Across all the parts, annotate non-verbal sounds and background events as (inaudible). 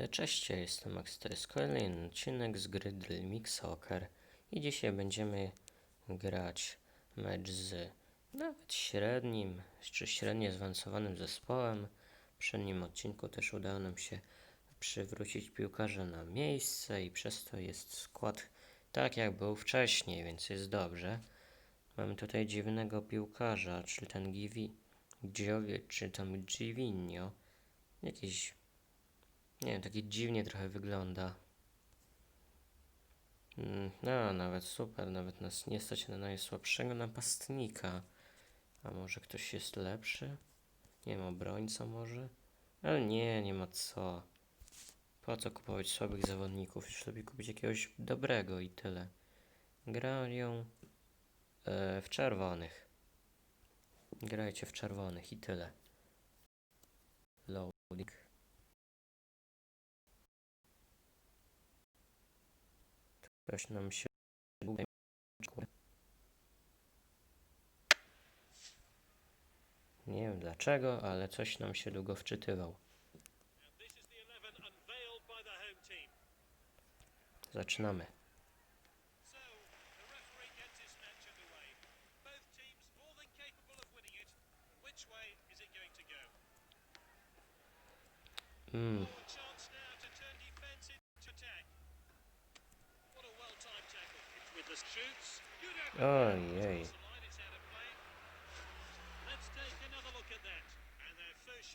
E, Cześć, ja jestem Max to jest kolejny odcinek z gry Mix Soccer i dzisiaj będziemy grać mecz z nawet średnim, czy średnio zaawansowanym zespołem. W przednim odcinku też udało nam się przywrócić piłkarza na miejsce i przez to jest skład tak jak był wcześniej, więc jest dobrze. Mamy tutaj dziwnego piłkarza, czyli ten Givi, Giowie, czy tam Givinio. Jakiś nie wiem, taki dziwnie trochę wygląda. Mm, No, nawet super, nawet nas nie stać na najsłabszego napastnika. A może ktoś jest lepszy? Nie wiem, obrońca może? Ale nie, nie ma co. Po co kupować słabych zawodników? Już lepiej kupić jakiegoś dobrego i tyle. Grają e, w czerwonych. Grajcie w czerwonych i tyle. Loading. Ktoś nam się tutaj Nie wiem dlaczego, ale coś nam się długo wczytywał. This is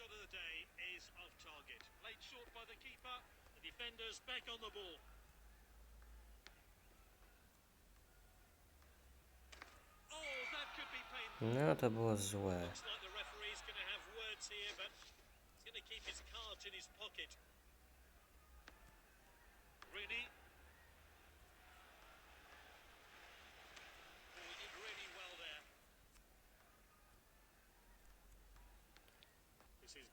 shot of the day is off target. Played short by the keeper. The defender's back on the ball. Oh, that could be. No to było złe.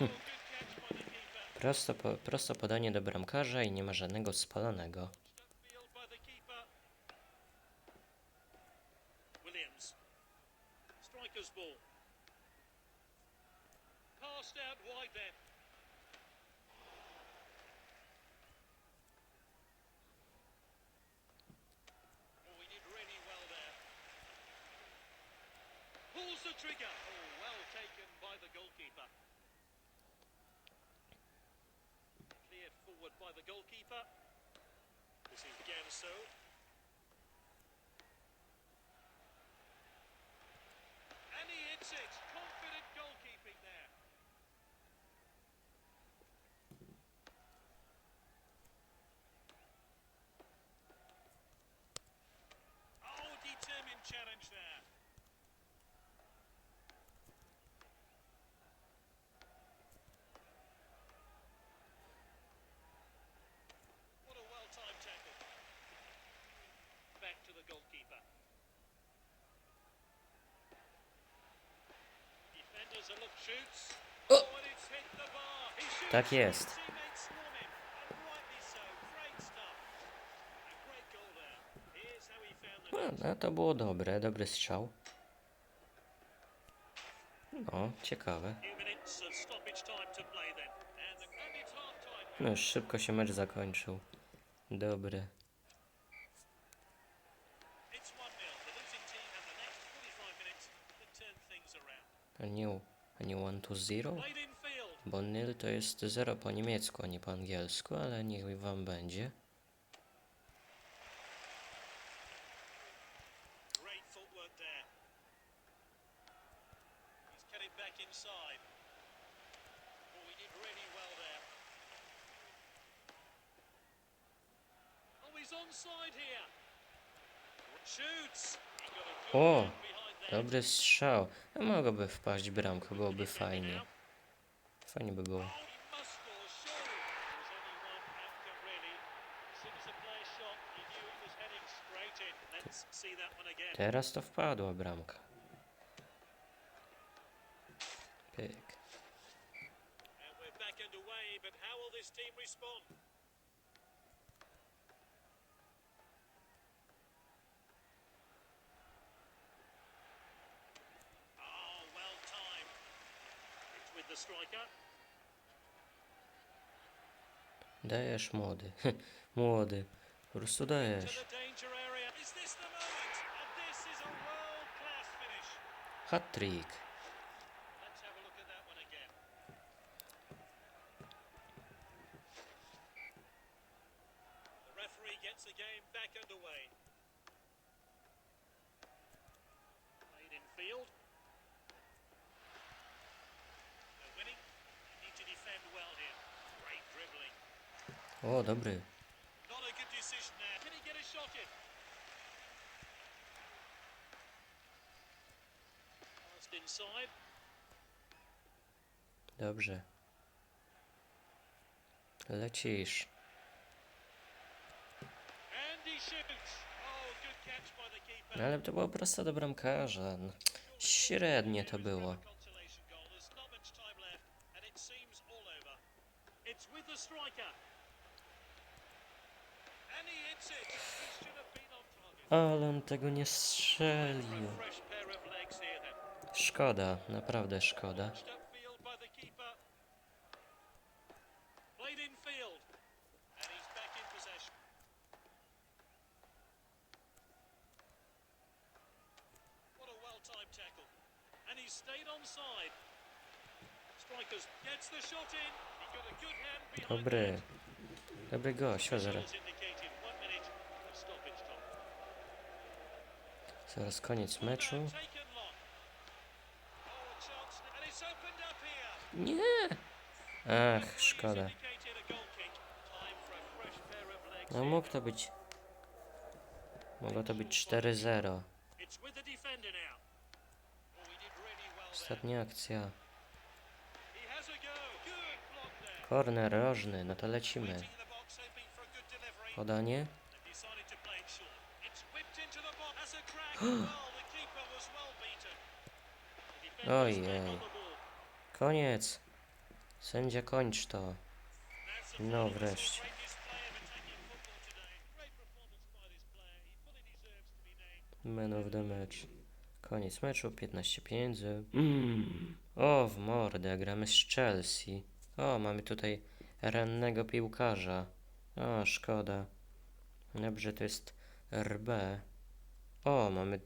(laughs) Prosto, po, prosto podanie do bramkarza i nie ma żadnego spalonego. Trigger. Oh, well taken by the goalkeeper. Cleared forward by the goalkeeper. This is Ganso. Stoppage time to play then. And, the, and it's half time. No szybko się mecz zakończył. Dobry. It's 1 0. The losing team have the next 45 minutes to turn things around. A nie, a nie 1 to 0? Played in field. Bo nil to jest 0 po niemiecku, a nie po angielsku, ale niech wam będzie. Oh, O. dobry strzał. A mogłoby wpaść bramka, byłoby fajnie. Fajnie by było. Teraz to wpadła bramka. Pyk. It's with the striker. Dajesz młody. młody. Catch by the keeper. No, Ale to była prosta do bramkarza. No, średnie to było. It's with the striker. Ale on tego nie strzelił. Szkoda, naprawdę szkoda. Dobry. Dobry gość, zaraz koniec meczu. Nie! Ach, szkoda. No mógł to być... Mogło to być 4-0. Ostatnia akcja. Korner rożny, no to lecimy. Podanie. Ojej. Koniec. Sędzia kończ to. No wreszcie. Man of the match. Koniec meczu, 15 pieniędzy. Mm. O, w mordę, gramy z Chelsea. O, mamy tutaj rannego piłkarza. O, szkoda. Dobrze, to jest RB. O, mamy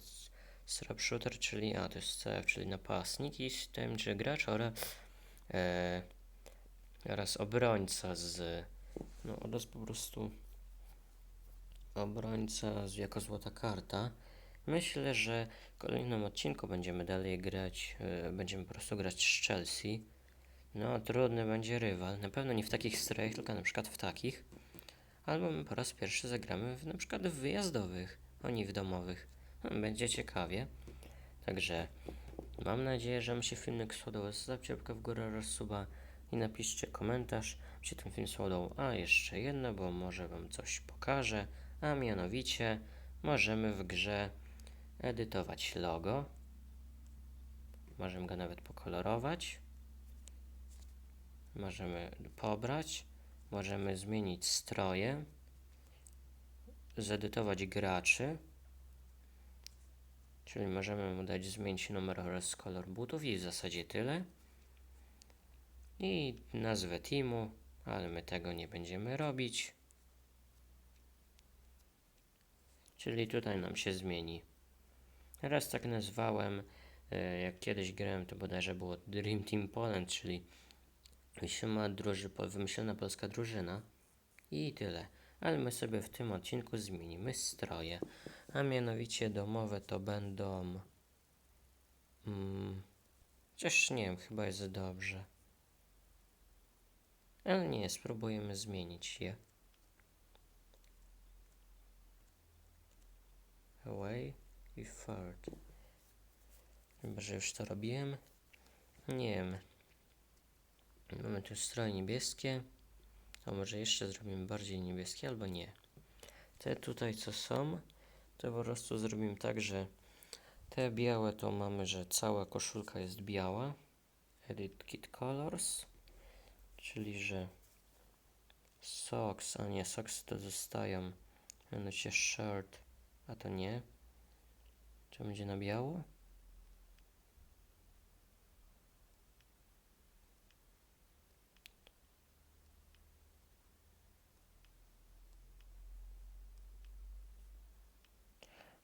sharpshooter, czyli a, to jest CF, czyli napastnik i z tym, czy gracz oraz, e, oraz obrońca z, no oraz po prostu obrońca z, jako złota karta. Myślę, że w kolejnym odcinku będziemy dalej grać, e, będziemy po prostu grać z Chelsea. No, trudny będzie rywal. Na pewno nie w takich strojach, tylko na przykład w takich. Albo my po raz pierwszy zagramy w, na przykład w wyjazdowych, oni w domowych. No, będzie ciekawie. Także mam nadzieję, że Wam się filmik spodobał. Zostawcie łapkę w górę oraz suba i napiszcie komentarz, czy ten film spodobał. A jeszcze jedno, bo może Wam coś pokażę. A mianowicie możemy w grze edytować logo. Możemy go nawet pokolorować. Możemy pobrać. Możemy zmienić stroje. Zedytować graczy. Czyli możemy mu dać zmienić numer oraz kolor butów i w zasadzie tyle. I nazwę teamu, ale my tego nie będziemy robić. Czyli tutaj nam się zmieni. Raz tak nazwałem, e, jak kiedyś grałem, to bodajże było Dream Team Poland, czyli wymyślona, polska drużyna. I tyle. Ale my sobie w tym odcinku zmienimy stroje. A mianowicie domowe to będą. Mm, chociaż nie wiem, chyba jest dobrze. Ale nie, spróbujemy zmienić je. Away i third. Chyba, że już to robiłem. Nie wiem. Mamy tu stroje niebieskie. A może jeszcze zrobimy bardziej niebieskie, albo nie. te tutaj co są, to po prostu zrobimy tak, że te białe to mamy, że cała koszulka jest biała. Edit Kit Colors, czyli że socks, a nie socks to zostają, mianowicie shirt, a to nie. To będzie na biało?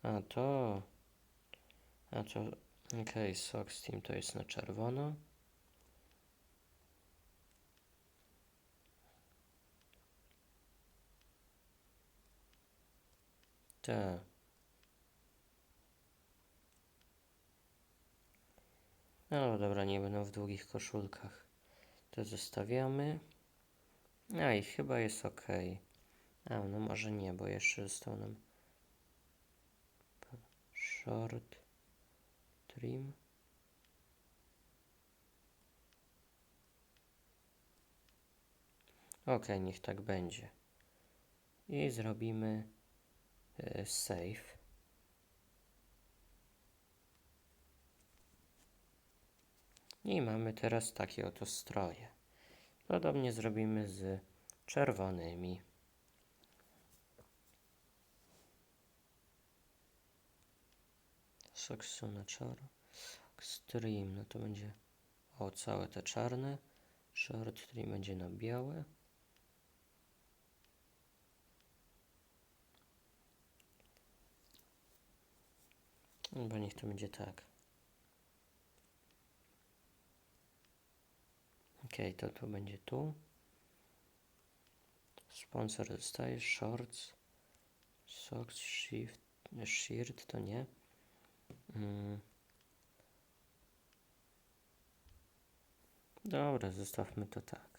A to. A to. Okej, Sox Team to jest na czerwono. Tak. No dobra, nie będą w długich koszulkach. To zostawiamy. A i chyba jest ok. A no może nie, bo jeszcze został nam short trim. Ok, niech tak będzie. I zrobimy e, save. I mamy teraz takie oto stroje. Podobnie zrobimy z czerwonymi. Soksu na czaro. Stream, no to będzie o całe te czarne. Short stream będzie na białe. Chyba niech to będzie tak. Ok, to to będzie tu. Sponsor zostaje, shorts, socks, shift, shirt to nie. Mm. Dobra, zostawmy to tak.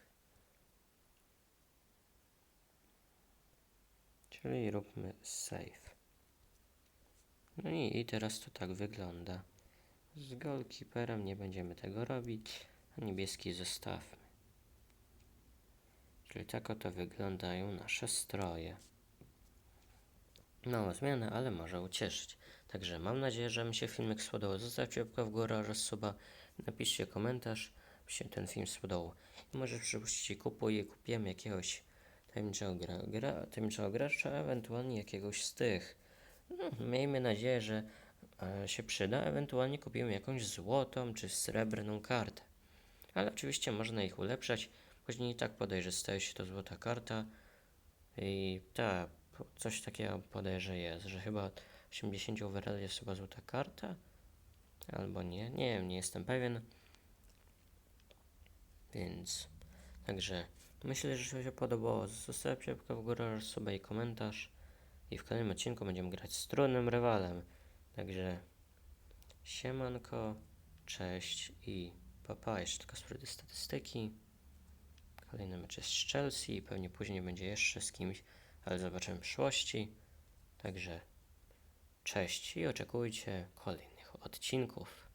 Czyli róbmy save. No i, i teraz to tak wygląda. Z goalkeeperem nie będziemy tego robić, a niebieski zostawmy. Czyli tak oto wyglądają nasze stroje. Mała zmiana, ale może ucieszyć. Także mam nadzieję, że mi się filmik spodobał. Zostawcie łapkę w górę oraz suba. Napiszcie komentarz, by się ten film spodobał. I może przypuśćcie kupuję, kupiłem jakiegoś tajemniczego, gra, gra, tajemniczego gracza, ewentualnie jakiegoś z tych. No, miejmy nadzieję, że e, się przyda. Ewentualnie kupimy jakąś złotą czy srebrną kartę. Ale oczywiście można ich ulepszać. Później i tak podaję, że staje się to złota karta. I po- coś takiego podaję, że jest, że chyba 80 overall jest chyba złota karta. Albo nie, nie wiem, nie jestem pewien. Więc, także myślę, że się podobało. Zostawcie łapkę w górę suba i komentarz. I w kolejnym odcinku będziemy grać z trudnym rywalem. Także siemanko, cześć i papa. Jeszcze tylko sprawdzę statystyki. Kolejny mecz jest z Chelsea i pewnie później będzie jeszcze z kimś, ale zobaczymy w przyszłości. Także cześć i oczekujcie kolejnych odcinków.